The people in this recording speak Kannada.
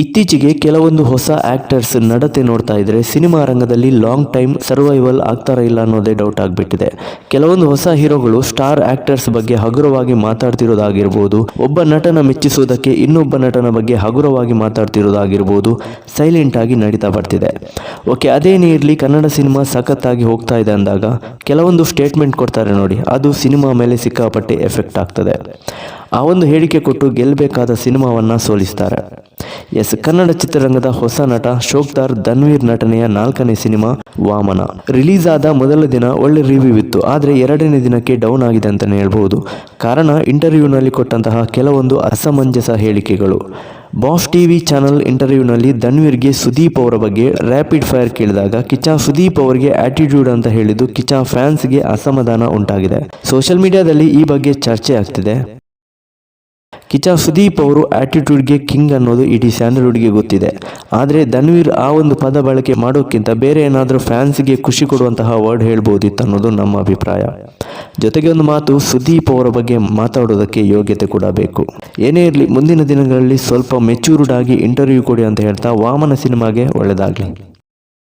ಇತ್ತೀಚೆಗೆ ಕೆಲವೊಂದು ಹೊಸ ಆಕ್ಟರ್ಸ್ ನಡತೆ ನೋಡ್ತಾ ಇದ್ರೆ ಸಿನಿಮಾ ರಂಗದಲ್ಲಿ ಲಾಂಗ್ ಟೈಮ್ ಸರ್ವೈವಲ್ ಆಗ್ತಾರ ಇಲ್ಲ ಅನ್ನೋದೇ ಡೌಟ್ ಆಗಿಬಿಟ್ಟಿದೆ. ಕೆಲವೊಂದು ಹೊಸ ಹೀರೋಗಳು ಸ್ಟಾರ್ ಆಕ್ಟರ್ಸ್ ಬಗ್ಗೆ ಹಗುರವಾಗಿ ಮಾತಾಡ್ತಿರೋದಾಗಿರ್ಬೋದು, ಒಬ್ಬ ನಟನ ಮೆಚ್ಚಿಸೋದಕ್ಕೆ ಇನ್ನೊಬ್ಬ ನಟನ ಬಗ್ಗೆ ಹಗುರವಾಗಿ ಮಾತಾಡ್ತಿರೋದಾಗಿರ್ಬೋದು ಸೈಲೆಂಟ್ ಆಗಿ ನಡೀತಾ ಬರ್ತಿದೆ. ಓಕೆ, ಅದೇನೇ ಇರಲಿ, ಕನ್ನಡ ಸಿನಿಮಾ ಸಖತ್ತಾಗಿ ಹೋಗ್ತಾ ಇದೆ ಅಂದಾಗ ಕೆಲವೊಂದು ಸ್ಟೇಟ್ಮೆಂಟ್ ಕೊಡ್ತಾರೆ ನೋಡಿ. ಅದು ಸಿನಿಮಾ ಮೇಲೆ ಸಿಕ್ಕಾಪಟ್ಟೆ ಎಫೆಕ್ಟ್ ಆಗ್ತದೆ. ಆ ಒಂದು ಹೇಳಿಕೆ ಕೊಟ್ಟು ಗೆಲ್ಲಬೇಕಾದ ಸಿನಿಮಾವನ್ನು ಸೋಲಿಸ್ತಾರೆ. ಎಸ್. ಕನ್ನಡ ಚಿತ್ರರಂಗದ ಹೊಸ ನಟ ಶೋಕ್ತಾರ್ ಧನ್ವೀರ್ ನಟನೆಯ ನಾಲ್ಕನೇ ಸಿನಿಮಾ, ವಾಮನ. ರಿಲೀಸ್ ಆದ ಮೊದಲ ದಿನ ಒಳ್ಳೆ ರಿವ್ಯೂ ಇತ್ತು. ಆದರೆ ಎರಡನೇ ದಿನಕ್ಕೆ ಡೌನ್ ಆಗಿದೆ ಅಂತಲೇ ಹೇಳ್ಬೋದು. ಕಾರಣ ಇಂಟರ್ವ್ಯೂನಲ್ಲಿ ಕೊಟ್ಟಂತಹ ಕೆಲವೊಂದು ಅಸಮಂಜಸ ಹೇಳಿಕೆಗಳು. ಬಾಫ್ ಟಿವಿ ಚಾನಲ್ ಇಂಟರ್ವ್ಯೂನಲ್ಲಿ ಧನ್ವೀರ್ಗೆ ಸುದೀಪ್ ಅವರ ಬಗ್ಗೆ ರ್ಯಾಪಿಡ್ ಫೈರ್ ಕೇಳಿದಾಗ ಕಿಚಾ ಸುದೀಪ್ ಅವರಿಗೆ ಆಟಿಟ್ಯೂಡ್ ಅಂತ ಹೇಳಿದ್ದು ಕಿಚಾ ಫ್ಯಾನ್ಸ್ಗೆ ಅಸಮಾಧಾನ ಉಂಟಾಗಿದೆ. ಸೋಷಿಯಲ್ ಮೀಡಿಯಾದಲ್ಲಿ ಈ ಬಗ್ಗೆ ಚರ್ಚೆ ಆಗ್ತಿದೆ. ಕಿಚ್ಚ ಸುದೀಪ್ ಅವರು ಆಟಿಟ್ಯೂಡ್ಗೆ ಕಿಂಗ್ ಅನ್ನೋದು ಇಡೀ ಸ್ಯಾಂಡಲ್ವುಡ್ಗೆ ಗೊತ್ತಿದೆ. ಆದರೆ ಧನ್ವೀರ್ ಆ ಒಂದು ಪದ ಬಳಕೆ ಮಾಡೋಕ್ಕಿಂತ ಬೇರೆ ಏನಾದರೂ ಫ್ಯಾನ್ಸ್ಗೆ ಖುಷಿ ಕೊಡುವಂತಹ ವರ್ಡ್ ಹೇಳ್ಬೋದಿತ್ತು ಅನ್ನೋದು ನಮ್ಮ ಅಭಿಪ್ರಾಯ. ಜೊತೆಗೆ ಒಂದು ಮಾತು ಸುದೀಪ್ ಅವರ ಬಗ್ಗೆ ಮಾತಾಡೋದಕ್ಕೆ ಯೋಗ್ಯತೆ ಕೂಡ ಬೇಕು. ಏನೇ ಇರಲಿ, ಮುಂದಿನ ದಿನಗಳಲ್ಲಿ ಸ್ವಲ್ಪ ಮೆಚೂರ್ಡ್ ಆಗಿ ಇಂಟರ್ವ್ಯೂ ಕೊಡಿ ಅಂತ ಹೇಳ್ತಾ ವಾಮನ ಸಿನಿಮಾಗೆ ಒಳ್ಳೆಯದಾಗಲಿ